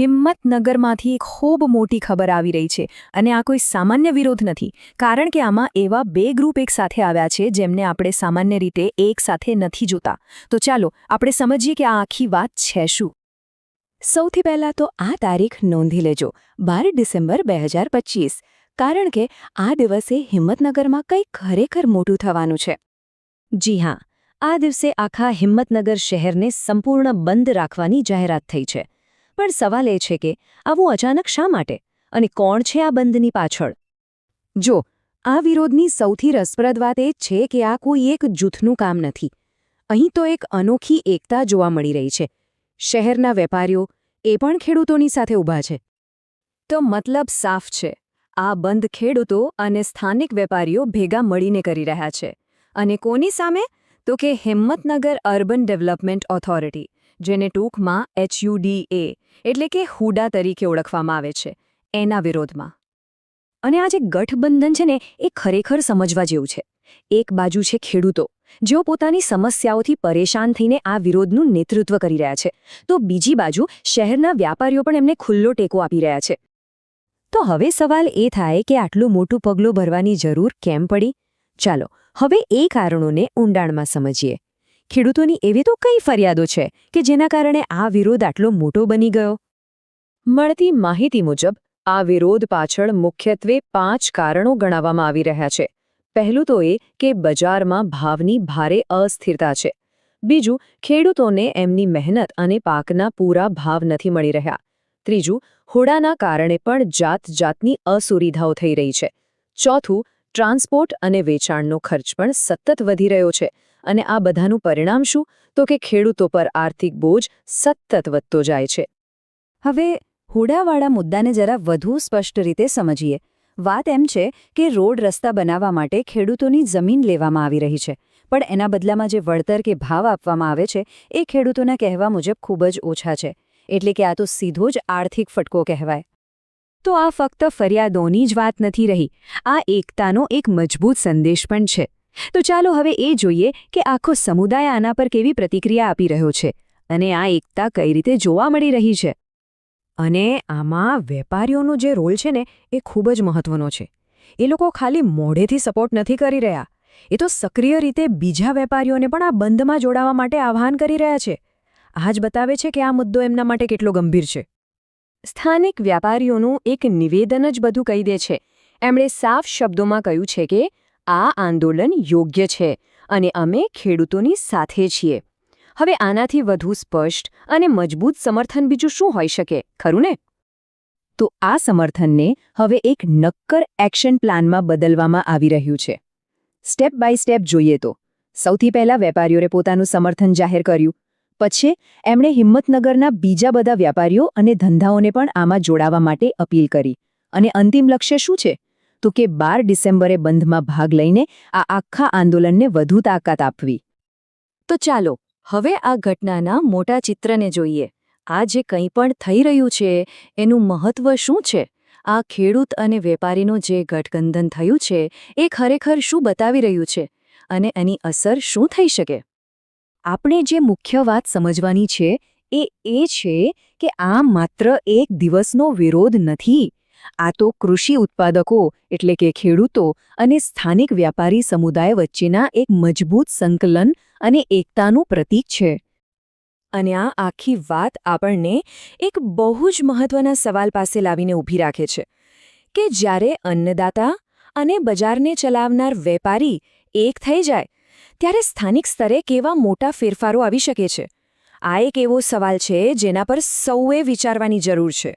હિંમતનગરમાંથી એક ખૂબ મોટી ખબર આવી રહી છે અને આ કોઈ સામાન્ય વિરોધ નથી, કારણ કે આમાં એવા બે ગ્રુપ એક સાથે આવ્યા છે જેમને આપણે સામાન્ય રીતે એક સાથે નથી જોતા. તો ચાલો, આપણે સમજીએ કે આ આખી વાત છે શું. સૌથી પહેલાં તો આ તારીખ નોંધી લેજો, બાર ડિસેમ્બર બે કારણ કે આ દિવસે હિંમતનગરમાં કંઈક ખરેખર મોટું થવાનું છે. જી હા, આ દિવસે આખા હિંમતનગર શહેરને સંપૂર્ણ બંધ રાખવાની જાહેરાત થઈ છે. પણ સવાલ એ છે કે, આવું અચાનક શા માટે? અને કોણ છે આ બંધની પાછળ? જો, આ વિરોધની સૌથી રસપ્રદ વાત એ છે કે આ કોઈ એક જૂથનું કામ નથી. અહીં તો એક અનોખી એકતા જોવા મળી રહી છે. શહેરના વેપારીઓ, એ પણ ખેડૂતોની સાથે ઊભા છે. તો મતલબ સાફ છે. આ બંધ ખેડૂતો અને સ્થાનિક વેપારીઓ ભેગા મળીને કરી રહ્યા છે. અને કોની સામે? તો કે હિંમતનગર અર્બન ડેવલપમેન્ટ ઓથોરિટી. જેને ટૂંકમાં એચયુડીએ એટલે કે હુડા તરીકે ઓળખવામાં આવે છે, એના વિરોધમાં. અને આ જે ગઠબંધન છે ને, એ ખરેખર સમજવા જેવું છે. એક બાજુ છે ખેડૂતો, જેઓ પોતાની સમસ્યાઓથી પરેશાન થઈને આ વિરોધનું નેતૃત્વ કરી રહ્યા છે. તો બીજી બાજુ, શહેરના વ્યાપારીઓ પણ એમને ખુલ્લો ટેકો આપી રહ્યા છે. તો હવે સવાલ એ થાય કે આટલું મોટું પગલું ભરવાની જરૂર કેમ પડી? ચાલો, હવે એ કારણોને ઊંડાણમાં સમજીએ. ખેડૂતોની એવી તો કઈ ફરિયાદો છે કે જેના કારણે આ વિરોધ આટલો મોટો બની ગયો? મળતી માહિતી મુજબ, આ વિરોધ પાછળ મુખ્યત્વે પાંચ કારણો ગણાવવામાં આવી રહ્યા છે. પહેલું તો એ કે બજારમાં ભાવની ભારે અસ્થિરતા છે. બીજું, ખેડૂતોને એમની મહેનત અને પાકના પૂરા ભાવ નથી મળી રહ્યા. ત્રીજું, હોડાના કારણે પણ જાત જાતની અસુવિધાઓ થઈ રહી છે. ચોથું, ટ્રાન્સપોર્ટ અને વેચાણનો ખર્ચ પણ સતત વધી રહ્યો છે. અને આ બધાનું પરિણામ શું? તો કે ખેડૂતો પર આર્થિક બોજ સતત વધતો જાય છે. હવે, હુડાવાળા મુદ્દાને જરા વધુ સ્પષ્ટ રીતે સમજીએ. વાત એમ છે કે રોડ રસ્તા બનાવવા માટે ખેડૂતોની જમીન લેવામાં આવી રહી છે. પણ એના બદલામાં જે વળતર કે ભાવ આપવામાં આવે છે, એ ખેડૂતોના કહેવા મુજબ ખૂબ જ ઓછા છે. એટલે કે આ તો સીધો જ આર્થિક ફટકો કહેવાય. તો આ ફક્ત ફરિયાદોની જ વાત નથી રહી. આ એકતાનો એક મજબૂત સંદેશ પણ છે. તો ચાલો હવે એ જોઈએ કે આખો સમુદાય આના પર કેવી પ્રતિક્રિયા આપી રહ્યો છે અને આ એકતા કઈ રીતે જોવા મળી રહી છે. અને આમાં વેપારીઓનો જે રોલ છે ને, એ ખૂબ જ મહત્વનો છે. એ લોકો ખાલી મોઢેથી સપોર્ટ નથી કરી રહ્યા. એ તો સક્રિય રીતે બીજા વેપારીઓને પણ આ બંધમાં જોડાવા માટે આહ્વાન કરી રહ્યા છે. આ જ બતાવે છે કે આ મુદ્દો એમના માટે કેટલો ગંભીર છે. સ્થાનિક વેપારીઓનું એક નિવેદન જ બધું કહી દે છે. એમણે સાફ શબ્દોમાં કહ્યું છે કે આ આંદોલન યોગ્ય છે અને અમે ખેડૂતોની સાથે છીએ. હવે આનાથી વધુ સ્પષ્ટ અને મજબૂત સમર્થન બીજું શું હોઈ શકે, ખરું ને? તો આ સમર્થનને હવે એક નક્કર એક્શન પ્લાનમાં બદલવામાં આવી રહ્યું છે. સ્ટેપ બાય સ્ટેપ જોઈએ તો, સૌથી પહેલા વેપારીઓએ પોતાનું સમર્થન જાહેર કર્યું, પછી એમણે હિંમતનગરના બીજા બધા વ્યાપારીઓ અને ધંધાઓને પણ આમાં જોડાવા માટે અપીલ કરી. અને અંતિમ લક્ષ્ય શું છે? તો કે બાર ડિસેમ્બરે બંધમાં ભાગ લઈને આ આખા આંદોલનને વધુ તાકાત આપવી. તો ચાલો, હવે આ ઘટનાના મોટા ચિત્રને જોઈએ. આ જે કંઈ પણ થઈ રહ્યું છે, એનું મહત્વ શું છે? આ ખેડૂત અને વેપારીનું જે ગઠબંધન થયું છે, એ ખરેખર શું બતાવી રહ્યું છે? અને એની અસર શું થઈ શકે? આપણે જે મુખ્ય વાત સમજવાની છે, એ એ છે કે આ માત્ર એક દિવસનો વિરોધ નથી આ તો કૃષિ ઉત્પાદકો, એટલે કે ખેડૂતો અને સ્થાનિક વ્યાપારી સમુદાય વચ્ચેના એક મજબૂત સંકલન અને એકતાનું પ્રતીક છે. અને આ આખી વાત આપણને એક બહુ જ મહત્વના સવાલ પાસે લાવીને ઊભી રાખે છે, કે જ્યારે અન્નદાતા અને બજારને ચલાવનાર વેપારી એક થઈ જાય, ત્યારે સ્થાનિક સ્તરે કેવા મોટા ફેરફારો આવી શકે છે? આ એક એવો સવાલ છે જેના પર સૌએ વિચારવાની જરૂર છે.